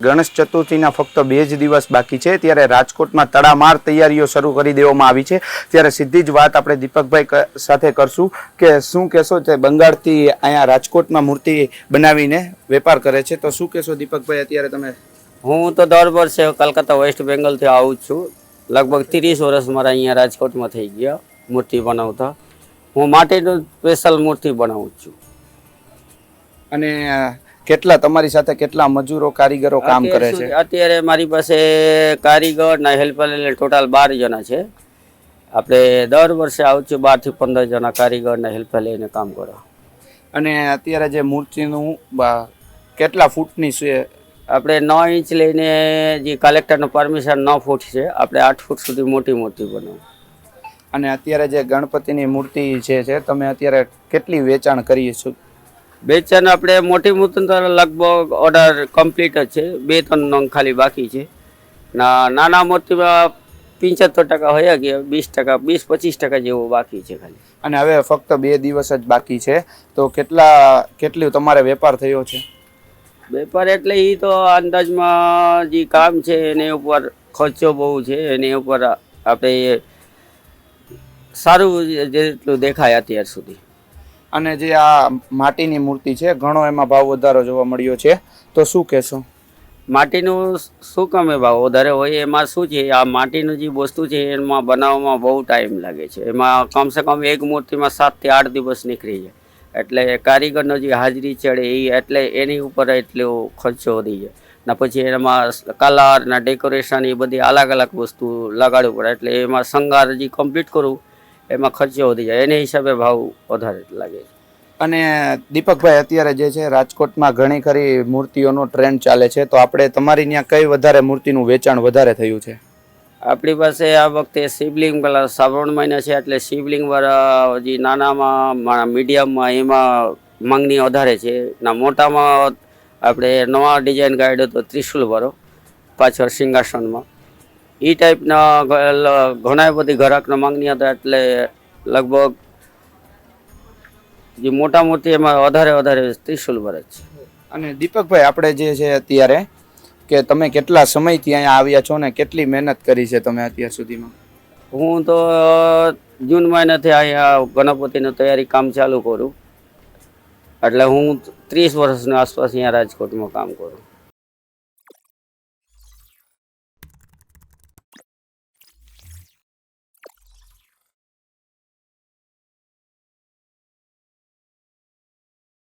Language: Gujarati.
ગણેશ ચતુર્થીના ફક્ત બે જ દિવસ બાકી છે. ત્યારે રાજકોટમાં તડામાર તૈયારીઓ શરૂ કરી દેવામાં આવી છે. ત્યારે સીધી જ વાત આપણે દીપકભાઈ સાથે કરશું કે શું કહેશો તે બંગાળથી અહીંયા રાજકોટમાં મૂર્તિ બનાવીને વેપાર કરે છે. તો શું કહેશો દીપકભાઈ અત્યારે તમે? હું તો દર વર્ષે કલકત્તા વેસ્ટ બેંગલથી આવું જ છું. લગભગ ત્રીસ વર્ષ મારા અહીંયા રાજકોટમાં થઈ ગયા મૂર્તિ બનાવતા. હું માટીનું સ્પેશિયલ મૂર્તિ બનાવું છું. અને કેટલા તમારી સાથે કેટલા મજૂરો કારીગરો કામ કરે છે? અત્યારે મારી પાસે કારીગર ના હેલ્પર એટલે ટોટલ બાર જણા છે. આપણે દર વર્ષે આવું છું બારથી પંદર જણા કારીગર ના હેલ્પર લઈને કામ કરો. અને અત્યારે જે મૂર્તિનું કેટલા ફૂટની છે? આપણે નવ ઇંચ લઈને જે કલેક્ટરનું પરમિશન નવ ફૂટ છે. આપણે આઠ ફૂટ સુધી મોટી મૂર્તિ બનાવું. અને અત્યારે જે ગણપતિની મૂર્તિ જે છે તમે અત્યારે કેટલી વેચાણ કરી છો? બેચન આપણે મોટી મૂર્તિ તો લગભગ ઓર્ડર કમ્પ્લીટ જ છે. બે ત્રણ નંગ ખાલી બાકી છે. ના નાના મૂર્તિમાં પંચોતેર ટકા હોય ગયા વીસ ટકા વીસ પચીસ ટકા જેવું બાકી છે ખાલી. અને હવે ફક્ત બે દિવસ જ બાકી છે. તો કેટલા કેટલી તમારે વેપાર થયો છે? વેપાર એટલે એ તો અંદાજમાં જે કામ છે એની ઉપર ખર્ચો બહુ છે. એની ઉપર આપણે સારું જેટલું દેખાય અત્યાર સુધી. અને જે આ માટીની મૂર્તિ છે, ઘણો એમાં ભાવ વધારો જોવા મળ્યો છે. તો શું કહેશો? માટીનું શું કમે ભાવ વધારે હોય, એમાં શું છે, આ માટીનું જે વસ્તુ છે, એમાં બનાવવામાં બહુ ટાઈમ લાગે છે. એમાં કમસે કમ એક મૂર્તિમાં સાતથી આઠ દિવસ નીકળી જાય. એટલે કારીગરનો જે હાજરી ચડે એ એટલે એની ઉપર એટલો ખર્ચો વધી જાય. ને પછી એમાં કલર ને ડેકોરેશન એ બધી અલગ અલગ વસ્તુ લગાડવું પડે. એટલે એમાં શણગાર જે કમ્પ્લીટ કરવું એમાં ખર્ચો વધી જાય. એને હિસાબે ભાવ વધારે લાગે છે. અને દીપકભાઈ અત્યારે જે છે રાજકોટમાં ઘણી ખરી મૂર્તિઓનો ટ્રેન્ડ ચાલે છે. તો આપણે તમારી ત્યાં કઈ વધારે મૂર્તિનું વેચાણ વધારે થયું છે? આપણી પાસે આ વખતે શિવલિંગ પેલા શ્રાવણ મહિના છે એટલે શિવલિંગ વાળા જે નાનામાં મીડિયમમાં એમાં માંગણી વધારે છે. ના મોટામાં આપણે નવા ડિઝાઇન ગાઈડ તો ત્રિશુલ વાળો પાછળ સિંહાસનમાં. એ ટાઈપના ઘણા બધી ગ્રાહકના માંગણી હતા એટલે લગભગ જે મોટા મોટી એમાં વધારે વધારે ત્રિશુલ વર છે. અને દીપકભાઈ આપણે જે છે અત્યારે કે તમે કેટલા સમયથી અહીંયા આવ્યા છો ને કેટલી મહેનત કરી છે તમે અત્યાર સુધીમાં? હું તો જૂન મહિનાથી અહીંયા ગણપતિની તૈયારી કામ ચાલુ કરું. એટલે હું ત્રીસ વર્ષની આસપાસ અહીંયા રાજકોટમાં કામ કરું.